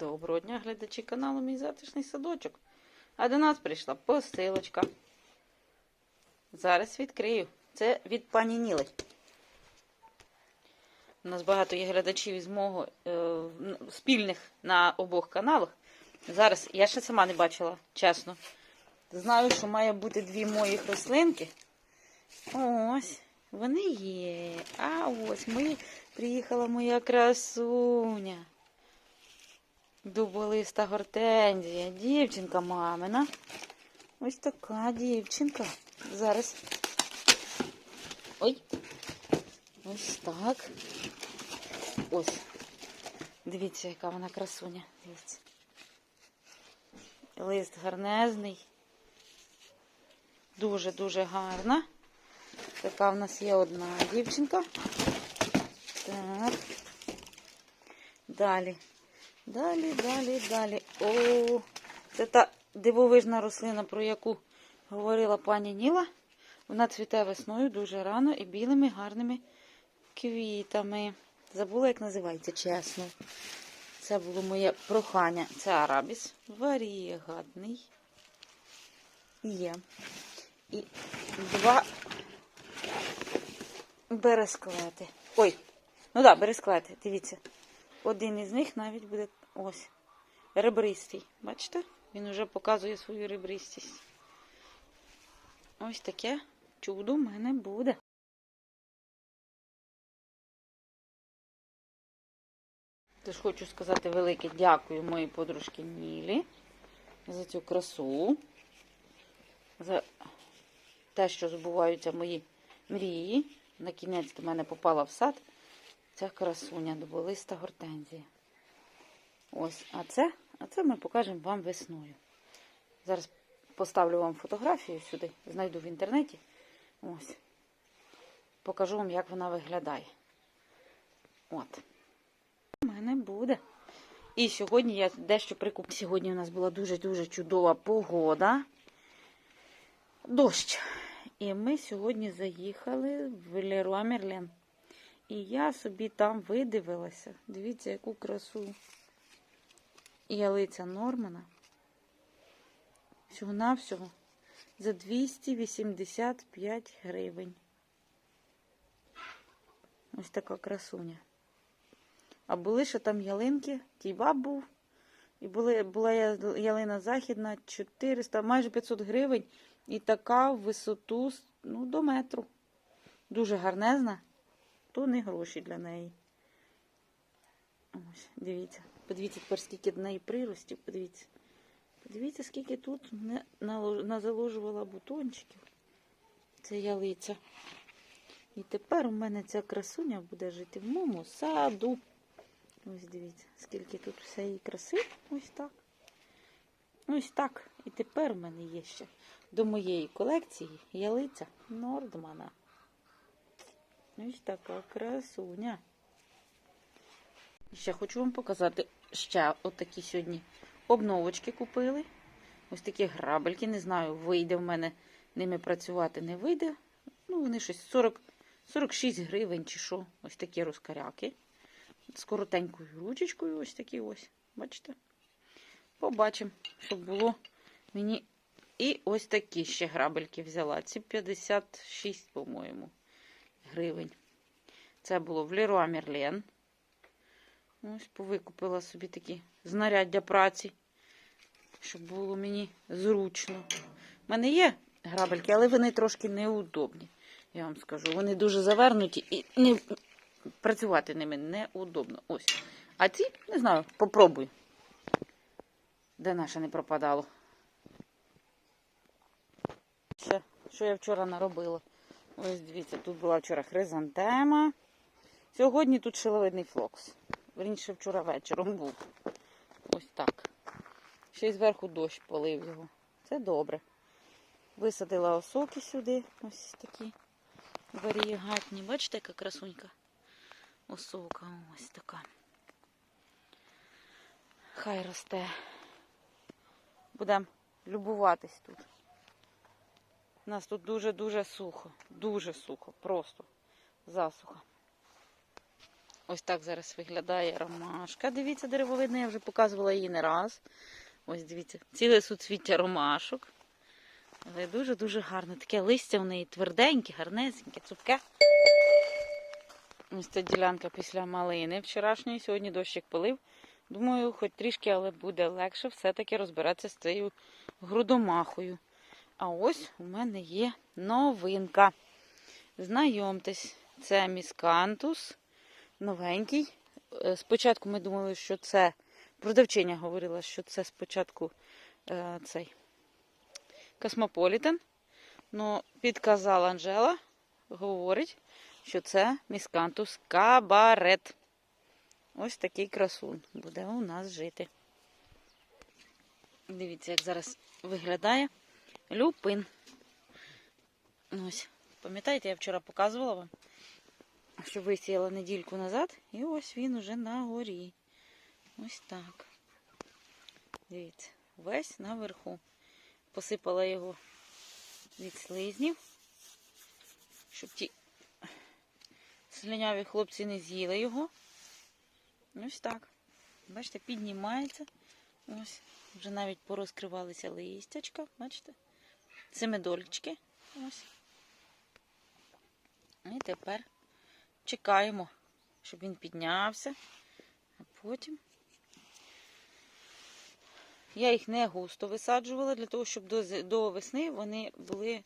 Доброго дня, глядачі каналу Мій затишний садочок. А до нас прийшла посилочка. Зараз відкрию. Це від пані Ніли. У нас багато є глядачів із мого е, спільних на обох каналах. Зараз я ще сама не бачила, чесно. Знаю, що має бути дві моїх рослинки. Ось, вони є. А ось ми приїхала моя красуня. Дуболиста гортензія. Дівчинка мамина. Ось така дівчинка. Зараз. Ой. Ось так. Ось. Дивіться, яка вона красуня. Дивіться. Лист гарнезний. Дуже-дуже гарна. Така в нас є одна дівчинка. Так. Далі. Далі, далі, далі. О, це та дивовижна рослина, про яку говорила пані Ніла. Вона цвіте весною дуже рано і білими гарними квітами. Забула, як називається, чесно. Це було моє прохання. Це арабіс. Варієгатний. Є. І два бересклети. Ой, ну так, да, бересклети, дивіться. Один із них навіть буде ось ребристий. Бачите? Він вже показує свою ребристість. Ось таке чудо в мене буде. Тож хочу сказати велике дякую моїй подружці Нілі за цю красу, за те, що збуваються мої мрії. На кінець до мене попала в сад ця красуня, дуболиста гортензія. Ось, а це, а це ми покажемо вам весною. Зараз поставлю вам фотографію сюди, знайду в інтернеті. Ось. Покажу вам, як вона виглядає. От. У мене буде. І сьогодні я дещо прикуп. Сьогодні у нас була дуже-дуже чудова погода. Дощ. І ми сьогодні заїхали в Леруа Мерлен. І я собі там видивилася. Дивіться, яку красу. Ялиця Нормана. Всього-навсього за 285 гривень. Ось така красуня. А були ще там ялинки, кібаб був. І були, була ялина західна 400, майже 500 гривень. І така в висоту ну, до метру. Дуже гарнезна, то не гроші для неї. Ось, дивіться. Подивіться тепер, скільки до неї приростів. Подивіться. Подивіться, скільки тут назаложувала бутончиків. Це ялиця. І тепер у мене ця красуня буде жити в моєму саду. Ось дивіться, скільки тут всієї краси. Ось так. Ось так. І тепер у мене є ще до моєї колекції ялиця Нордмана. Ось така красуня. Ще хочу вам показати ще отакі сьогодні обновочки купили. Ось такі грабельки. Не знаю, вийде в мене ними працювати, не вийде. Ну, вони щось 40, 46 гривень чи що. Ось такі розкаряки. З коротенькою ручечкою, ось такі ось. Бачите? Побачимо, щоб було мені. І ось такі ще грабельки взяла. Ці 56, по-моєму, гривень. Це було в Леруа Мерлен. Ось повикупила собі такі знаряддя праці, щоб було мені зручно. У мене є грабельки, але вони трошки неудобні. Я вам скажу. Вони дуже завернуті і не, працювати ними неудобно. Ось. А ці, не знаю, попробуй. Де наше не пропадало? Ще, що я вчора наробила? Ось дивіться, тут була вчора хризантема. Сьогодні тут шиловидний флокс. Верніше вчора вечором був. Ось так. Ще й зверху дощ полив його. Це добре. Висадила осоки сюди. Ось такі варієгатні. Бачите, яка красунька? Осока ось така. Хай росте. Будемо любуватись тут. У нас тут дуже-дуже сухо. Дуже сухо. Просто засуха. Ось так зараз виглядає ромашка. Дивіться, деревовидна, я вже показувала її не раз. Ось дивіться, ціле суцвіття ромашок. Але дуже-дуже гарне. Таке листя в неї тверденьке, гарнесеньке, цупке. Ось ця ділянка після малини вчорашньої. Сьогодні дощик полив. Думаю, хоч трішки, але буде легше все-таки розбиратися з цією грудомахою. А ось у мене є новинка. Знайомтесь, це міскантус, новенький. Е, Спочатку ми думали, що це продавчиня говорила, що це спочатку е, цей космополітен. Ну, підказала Анжела, говорить, що це міскантус кабарет. Ось такий красун буде у нас жити. Дивіться, як зараз виглядає люпин. Ось, пам'ятаєте, я вчора показувала вам, що висіяла недільку назад, і ось він уже на горі. Ось так. Дивіться, весь наверху. Посипала його від слизнів, щоб ті слиняві хлопці не з'їли його. Ось так. Бачите, піднімається. Ось. Вже навіть порозкривалися листячка, бачите? Семидольчики. Ось. І тепер чекаємо, щоб він піднявся. А потім. Я їх не густо висаджувала, для того, щоб до, весни вони були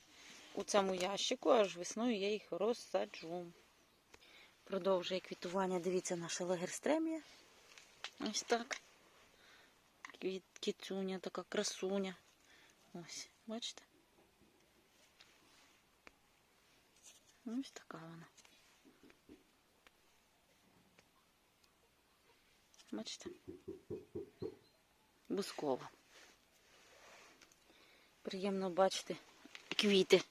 у цьому ящику, аж весною я їх розсаджу. Продовжує квітування, дивіться, наша лагерстремія. Ось так. Кіцюня, така красуня. Ось, бачите? Ось така вона. Бачите? Бускова. Приємно бачити квіти.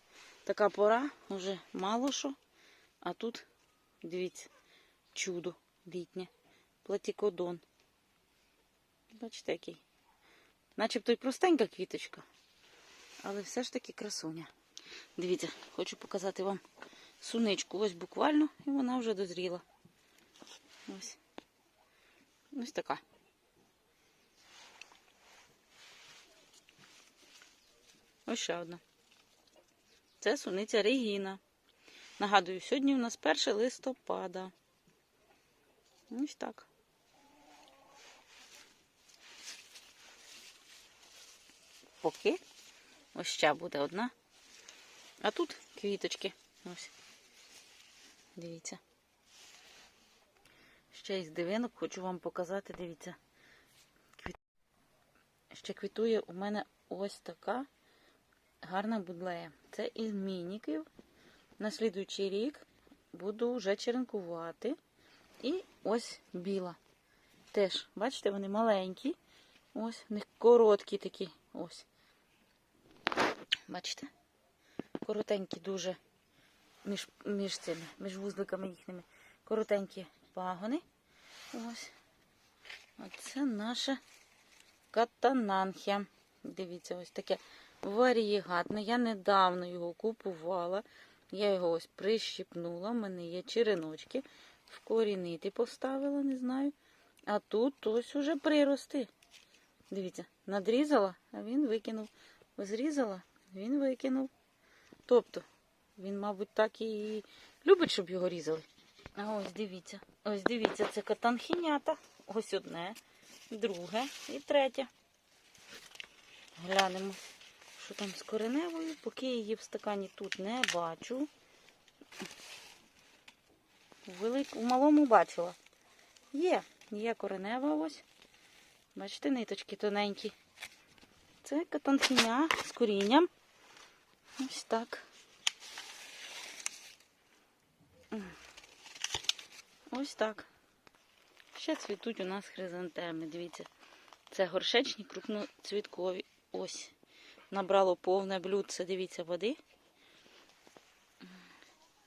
Така пора, вже мало що. А тут, дивіться, чудо літнє. Платікодон. Бачите, який. Начебто й простенька квіточка, але все ж таки красуня. Дивіться, хочу показати вам суничку. Ось буквально, і вона вже дозріла. Ось. Ось така. Ось ще одна. Це суниця Регіна. Нагадую, сьогодні у нас 1 листопада. Ось так. Поки. Ось ще буде одна. А тут квіточки. Ось. Дивіться. Ще із дивинок хочу вам показати, дивіться. Квіт... Ще квітує у мене ось така гарна будлея. Це із мініків. На слідуючий рік буду вже черенкувати. І ось біла. Теж, бачите, вони маленькі. Ось, в них короткі такі. Ось. Бачите? Коротенькі дуже між, між цими, між вузликами їхніми. Коротенькі пагони. Ось. Оце наша катананхія. Дивіться, ось таке варієгатне. Я недавно його купувала. Я його ось прищипнула. У мене є череночки. Вкорінити поставила, не знаю. А тут ось уже прирости. Дивіться, надрізала, а він викинув. Зрізала, він викинув. Тобто, він, мабуть, так і любить, щоб його різали. А ось дивіться. Ось дивіться, це катанхінята. Ось одне, друге і третє. Глянемо, що там з кореневою, поки її в стакані тут не бачу. У, малому бачила. Є, є коренева ось. Бачите, ниточки тоненькі. Це катанхіня з корінням. Ось так. Ось так. Ще цвітуть у нас хризантеми. Дивіться. Це горшечні крупноцвіткові. Ось. Набрало повне блюдце, дивіться, води.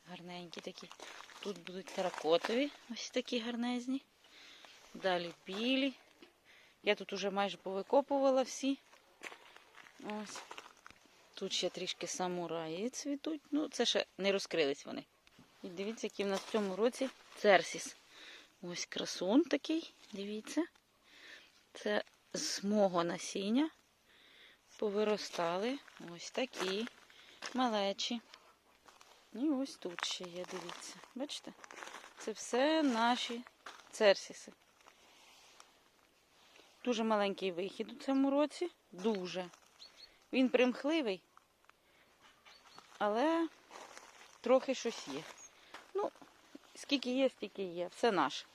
Гарненькі такі. Тут будуть теракотові, ось такі гарнезні. Далі білі. Я тут уже майже повикопувала всі. Ось. Тут ще трішки самураї цвітуть. Ну, це ще не розкрились вони. І дивіться, які в нас в цьому році церсіс. Ось красун такий, дивіться. Це з мого насіння повиростали ось такі малечі. І ось тут ще є, дивіться. Бачите? Це все наші церсіси. Дуже маленький вихід у цьому році. Дуже. Він примхливий, але трохи щось є. Ну, скільки є, стільки є. Все наше.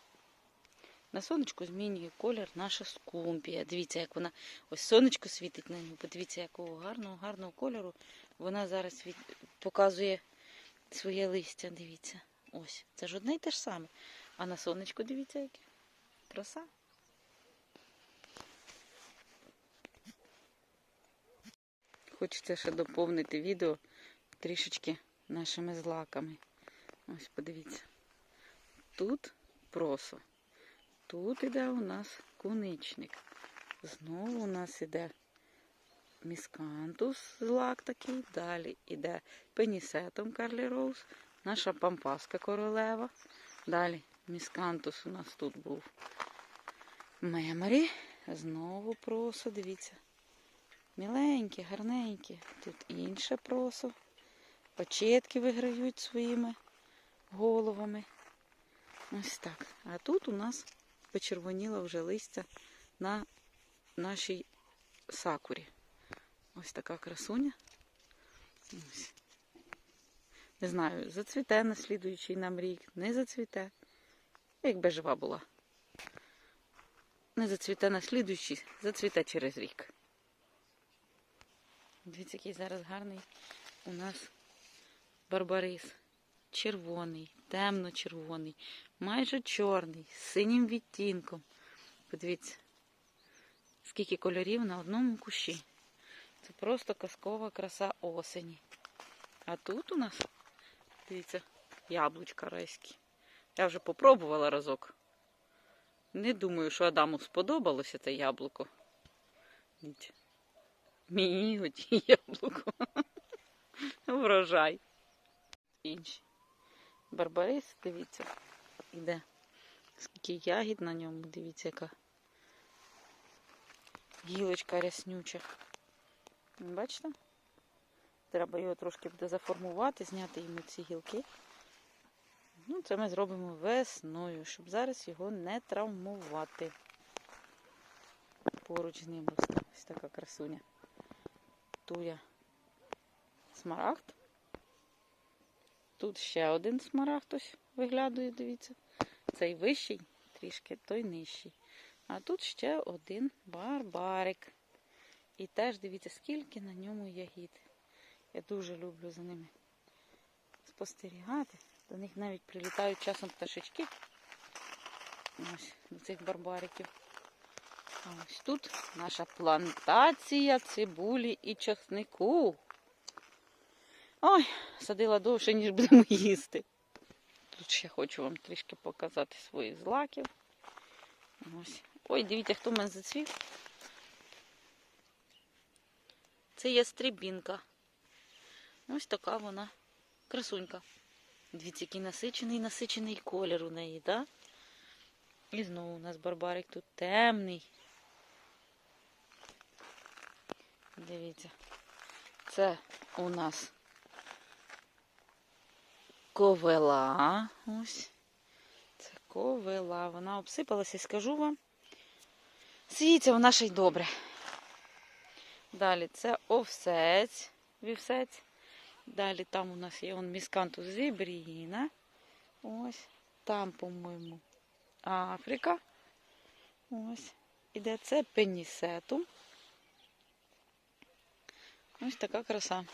На сонечку змінює колір наша скумпія. Дивіться, як вона. Ось сонечко світить на нього. Подивіться, якого гарного, гарного кольору. Вона зараз світ... показує своє листя. Дивіться. Ось. Це ж одне й те ж саме. А на сонечку дивіться, яке. Краса. Хочеться ще доповнити відео трішечки нашими злаками. Ось подивіться. Тут просо. Тут іде у нас куничник. Знову у нас іде міскантус злак такий. Далі іде пенісетом Карлі Роуз. Наша пампаска королева. Далі міскантус у нас тут був меморі. Знову просо, дивіться. Міленькі, гарненькі. Тут інше просо. Почетки виграють своїми головами. Ось так. А тут у нас почервоніло вже листя на нашій сакурі. Ось така красуня. Ось. Не знаю, зацвіте на слідуючий нам рік, не зацвіте. Якби жива була. Не зацвіте на слідуючий, зацвіте через рік. Дивіться, який зараз гарний у нас барбарис. Червоний, темно-червоний, майже чорний, з синім відтінком. Подивіться, скільки кольорів на одному кущі. Це просто казкова краса осені. А тут у нас, дивіться, яблучка райські. Я вже попробувала разок. Не думаю, що Адаму сподобалося це яблуко. Дивіться. Міготь яблуко. Врожай. Інші. Барбарис, дивіться, іде. Скільки ягід на ньому, дивіться, яка гілочка ряснюча. Бачите? Треба його трошки буде заформувати, зняти йому ці гілки. Ну, це ми зробимо весною, щоб зараз його не травмувати. Поруч з ним ось така красуня. Туя смарагд. Тут ще один смарагд ось виглядує, дивіться. Цей вищий, трішки, той нижчий. А тут ще один барбарик. І теж дивіться, скільки на ньому ягід. Я дуже люблю за ними спостерігати. До них навіть прилітають часом пташечки. Ось до цих барбариків. А ось тут наша плантація цибулі і часнику. Ой, садила довше, ніж будемо їсти. Тут ще хочу вам трішки показати своїх злаків. Ось. Ой, дивіться, хто в мене зацвів. Це є стрібінка. Ось така вона красунька. Дивіться, який насичений, насичений колір у неї, так? І знову у нас барбарик тут темний. Дивіться. Це у нас ковела. Ось. Це ковела. Вона обсипалася і скажу вам. Сіється вона ще й добре. Далі це овсець, вівсець. Далі там у нас є он міскантус зібріна. Ось. Там, по-моєму, Африка. Ось. Іде це пенісетум. Ось така краса.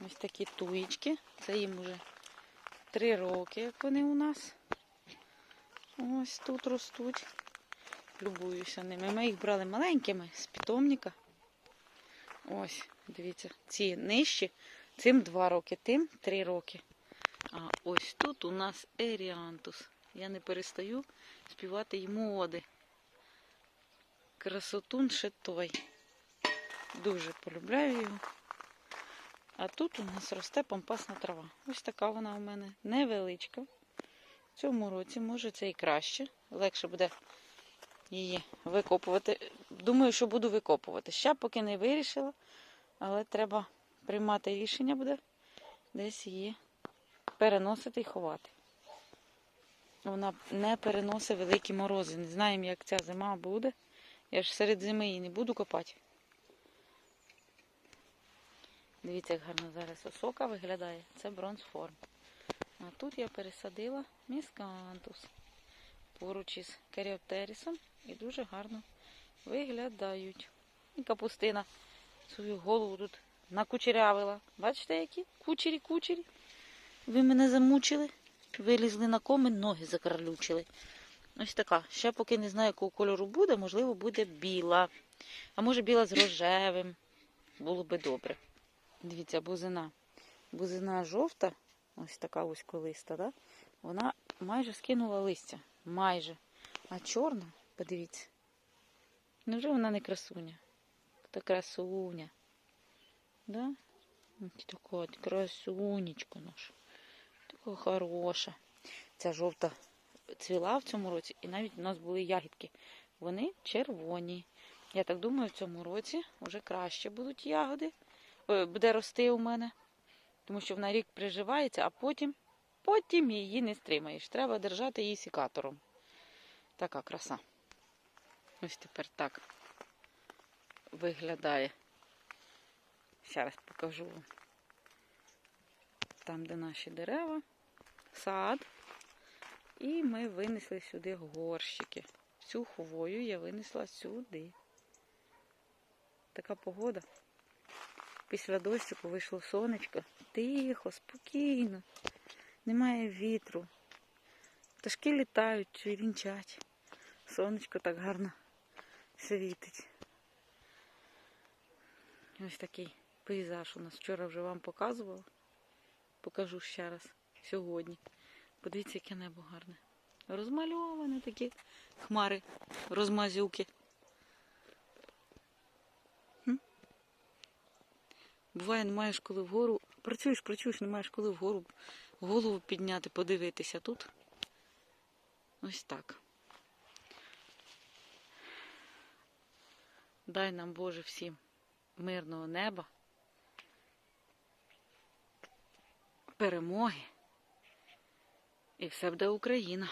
Ось такі туїчки. Це їм вже три роки, як вони у нас. Ось тут ростуть. Любуюся ними. Ми їх брали маленькими з питомника. Ось, дивіться, ці нижчі, цим два роки, тим три роки. А ось тут у нас еріантус. Я не перестаю співати йому оди. Красотун ще той. Дуже полюбляю його. А тут у нас росте помпасна трава. Ось така вона у мене невеличка. В цьому році, може, це і краще. Легше буде її викопувати. Думаю, що буду викопувати. Ще поки не вирішила, але треба приймати рішення буде десь її переносити і ховати. Вона не переносить великі морози. Не знаємо, як ця зима буде. Я ж серед зими її не буду копати. Дивіться, як гарно зараз осока виглядає. Це бронзформ. А тут я пересадила міскантус поруч із керіоптерісом і дуже гарно виглядають. І капустина свою голову тут накучерявила. Бачите, які? Кучері-кучері. Ви мене замучили. Вилізли на комин, ноги закарлючили. Ось така. Ще поки не знаю, якого кольору буде, можливо, буде біла. А може біла з рожевим. Було би добре. Дивіться, бузина. Бузина жовта, ось така ось колиста, да? вона майже скинула листя. Майже. А чорна, подивіться. Невже вона не красуня? Та красуня. Да? Така красунечка наша. Така хороша. Ця жовта цвіла в цьому році, і навіть у нас були ягідки. Вони червоні. Я так думаю, в цьому році вже краще будуть ягоди. Е, Буде рости у мене. Тому що вона рік приживається, а потім, потім її не стримаєш. Треба держати її сікатором. Така краса. Ось тепер так виглядає. Ще раз покажу вам. Там, де наші дерева, сад. І ми винесли сюди горщики. Всю хвою я винесла сюди. Така погода. Після дощику вийшло сонечко. Тихо, спокійно. Немає вітру. Пташки літають, чирінчать. Сонечко так гарно світить. Ось такий пейзаж у нас вчора вже вам показувала. Покажу ще раз сьогодні. Подивіться, яке небо гарне. Розмальоване такі хмари, розмазюки. Буває, не маєш коли вгору. Працюєш, працюєш, не маєш коли вгору голову підняти, подивитися тут. Ось так. Дай нам, Боже, всім мирного неба, перемоги. І все буде Україна.